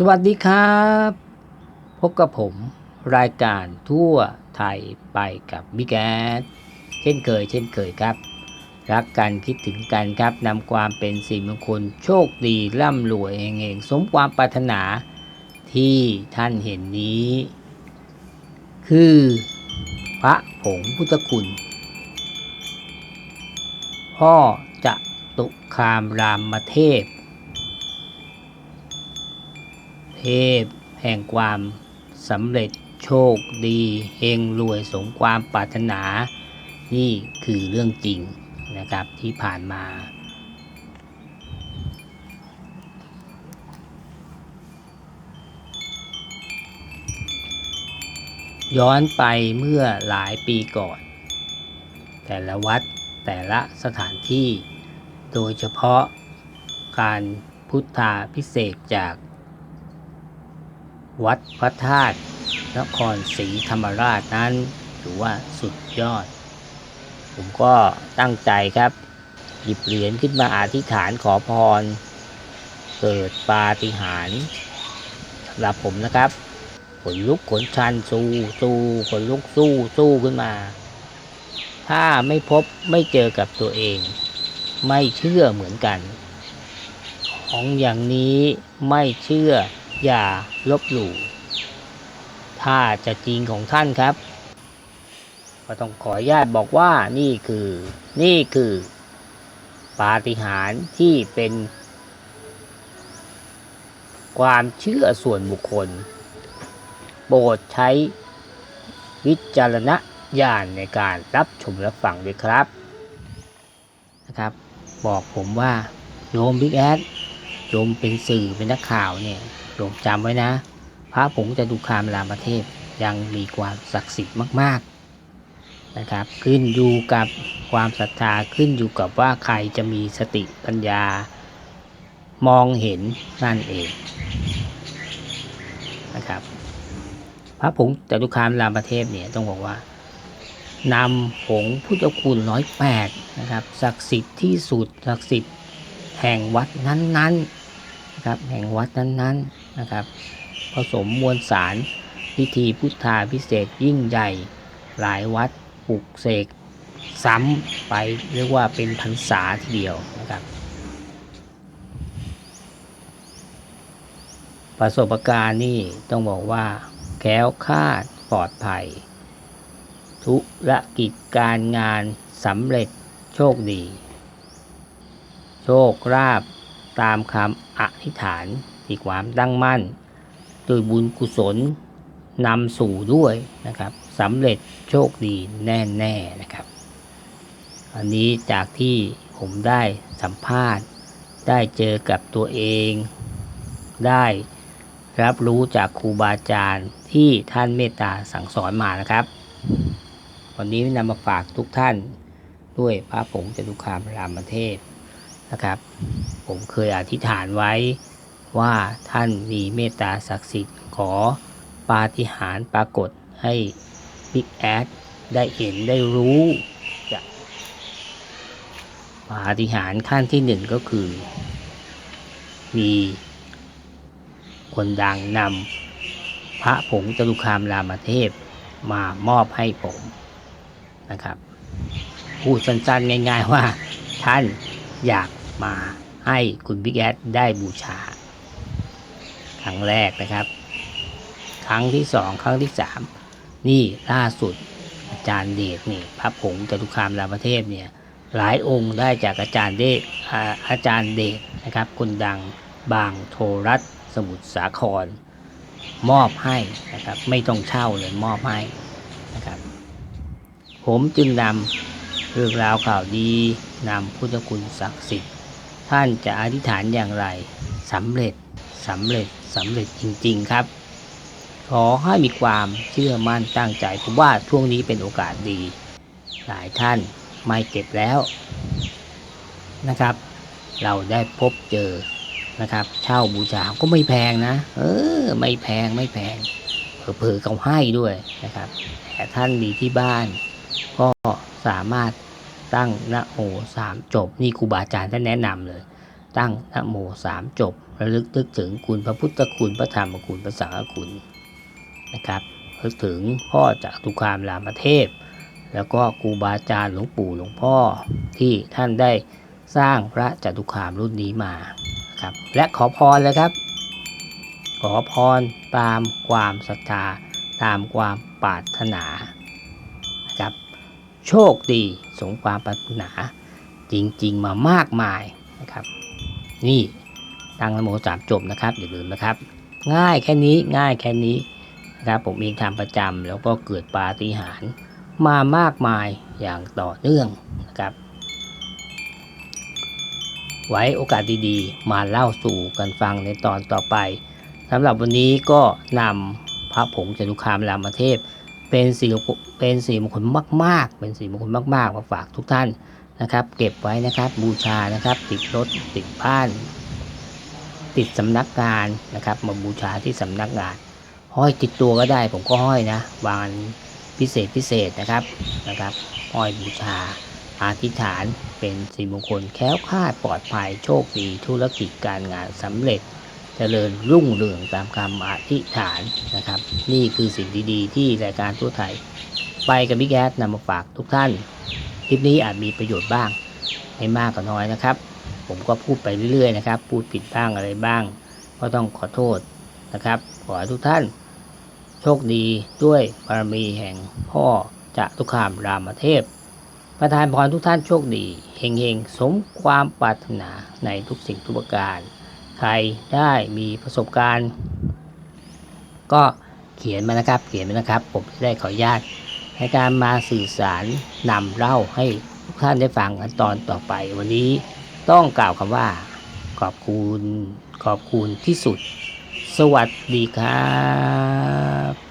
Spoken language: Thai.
สวัสดีครับ พบกับผมรายการทั่วไทยไปกับบิ๊กแอดเช่นเคย เช่นเคยครับ รักกันคิดถึงกันครับนำความเป็นสิริมงคลโชคดีร่ำรวยเองๆสมความปรารถนาที่ท่านเห็นนี้ คือ พระผงพุทธคุณ พ่อจะตุคามรามเทพ เทพ แห่งความสำเร็จโชคดีเฮงรวยสมความปรารถนา นี่คือเรื่องจริงนะครับที่ผ่านมาย้อนไปเมื่อหลายปีก่อน แต่ละวัดแต่ละสถานที่ โดยเฉพาะการพุทธาพิเศษจาก วัดพระธาตุนครศรีธรรมราชนั้นถือว่าสุดยอด ผมก็ตั้งใจครับ หยิบเหรียญขึ้นมาอธิษฐานขอพร เกิดปาฏิหาริย์สำหรับผมนะครับขนลุกขนชันสู้สู้ขนลุกสู้สู้ขึ้นมา ถ้าไม่พบไม่เจอกับตัวเอง ไม่เชื่อเหมือนกัน ของอย่างนี้ไม่เชื่อ อย่าลบหลู่ถ้าจะจริงของท่านครับ ก็ต้องขออนุญาตบอกว่านี่คือ นี่คือปาฏิหาริย์ที่เป็น ความเชื่อส่วนบุคคล โปรดใช้วิจารณญาณในการรับชมรับฟังด้วยครับนะครับ บอกผมว่าโยมบิ๊กแอดโยมเป็นสื่อเป็นนักข่าวเนี่ย โยมจำไว้นะ พระผงจะดูคามรามเทพยังมีความศักดิ์สิทธิ์มาก ๆนะครับ ขึ้นอยู่กับความศรัทธาขึ้นอยู่กับว่าใครจะมีสติปัญญามองเห็นนั่นเองนะครับ พระผงจตุคามรามเทพเนี่ยต้องบอกว่านำผงพุทธคุณร้อยแปดนะครับศักดิ์สิทธิ์ที่สุดศักดิ์สิทธิ์แห่งวัดนั้นๆนะครับแห่งวัดนั้นๆ นะครับ ผสมมวลสาร พิธีพุทธาพิเศษยิ่งใหญ่ หลายวัดปลุกเสกซ้ำไปเรียกว่าเป็นพรรษาทีเดียวนะครับ ประสบการณ์นี่ต้องบอกว่าแคล้วคาดปลอดภัย ธุรกิจการงานสำเร็จโชคดี โชคลาภตามคำอธิษฐาน ที่ความตั้งมั่น โดยบุญกุศลนำสู่ด้วยนะครับสำเร็จโชคดีแน่ๆนะครับ อันนี้จากที่ผมได้สัมภาษณ์ ได้เจอกับตัวเอง ได้รับรู้จากครูบาอาจารย์ที่ท่านเมตตาสั่งสอนมานะครับ วันนี้นำมาฝากทุกท่านด้วยพระผงจตุคามรามเทพนะครับ ผมเคยอธิษฐานไว้ ว่าท่านมีเมตตาศักดิ์สิทธิ์ขอปาฏิหาริย์ปรากฏให้บิ๊กแอดได้เห็นได้รู้จะปาฏิหาริย์ขั้นที่หนึ่งก็คือ มีคนดังนำพระผงจตุคามรามเทพมามอบให้ผมนะครับพูดสั้นๆง่ายๆว่าท่านอยากมาให้คุณบิ๊กแอดได้บูชา ครั้งแรกนะครับ ครั้งที่สองครั้งที่สามนี่ล่าสุดอาจารย์เดชนี่พระผงจตุคามรามเทพเนี่ยหลายองค์ได้จากอาจารย์เดชอาจารย์เดชนะครับคนดังบางโทรัตสมุทรสาคร มอบให้นะครับไม่ต้องเช่าเลยมอบให้นะครับผมจึงนำเรื่องราวข่าวดีนำพุทธคุณศักดิ์สิทธิ์ท่านจะอธิษฐานอย่างไรสำเร็จสำเร็จ สำเร็จจริง ๆ ครับ ขอให้มีความเชื่อมั่นตั้งใจผมว่าช่วงนี้เป็นโอกาสดี หลายท่านไม่เก็บแล้วนะครับ เราได้พบเจอนะครับ เช่าบูชาก็ไม่แพงนะ เออ ไม่แพงไม่แพงเผลอๆเขาให้ด้วยนะครับแต่ท่านมีที่บ้าน ก็สามารถตั้งนะโมสามจบนี่ครูบาอาจารย์ท่านแนะนำเลย ตั้งนะโมสามจบระลึกนึกถึงคุณพระพุทธคุณพระธรรมคุณพระสังฆคุณนะครับระลึกถึงพ่อจากตุคามรามเทพ แล้วก็ครูบาอาจารย์หลวงปู่หลวงพ่อที่ท่านได้สร้างพระจตุคามรุ่นนี้มาครับและขอพรเลยครับ ขอพรตามความศรัทธาตามความปรารถนานะครับโชคดีสมความปรารถนาจริง ๆ มามากมายนะครับ นี่ตั้งนโมสามจบนะครับอย่าลืมนะครับ ง่ายแค่นี้ง่ายแค่นี้นะครับผมเองทำประจำแล้วก็เกิดปาฏิหาริย์มามากมายอย่างต่อเนื่องนะครับ ไว้โอกาสดีๆ มาเล่าสู่กันฟังในตอนต่อไปสำหรับวันนี้ก็นำพระผงจตุคามรามเทพ เป็นสีเป็นสีมงคลมาก ๆ เป็นสีมงคลมาก ๆ มาฝากทุกท่าน นะครับ เก็บไว้นะครับบูชานะครับ ติดรถติดบ้าน ติดสำนักงานนะครับ มาบูชาที่สำนักงาน ห้อยติดตัวก็ได้ผมก็ห้อยนะวันพิเศษพิเศษนะครับนะครับ ห้อยบูชาอธิษฐานเป็นสีมงคลแค้วคลาดปลอดภัยโชคดีธุรกิจการงานสำเร็จเจริญรุ่งเรืองตามคำอธิษฐานนะครับ นี่คือสิ่งดีๆ ที่รายการทั่วไทย ไปกับบิ๊กแอดนำมาฝากทุกท่าน คลิปนี้อาจมีประโยชน์บ้าง ไม่มากก็น้อยนะครับ ผมก็พูดไปเรื่อยๆนะครับ พูดผิดบ้างอะไรบ้าง ก็ต้องขอโทษนะครับ ขอให้ทุกท่าน โชคดีด้วยบารมีแห่งพ่อจะทุกขามรามเทพ ประทานพรทุกท่านโชคดีเฮงๆ สมความปรารถนาในทุกสิ่งทุกประการ ใครได้มีประสบการณ์ ก็เขียนมานะครับ เขียนมานะครับ ผมจะได้ขออนุญาต ในการมาสื่อสารนำเล่าให้ทุกท่านได้ฟังกันตอนต่อไป วันนี้ต้องกล่าวคำว่า ขอบคุณขอบคุณที่สุด สวัสดีครับ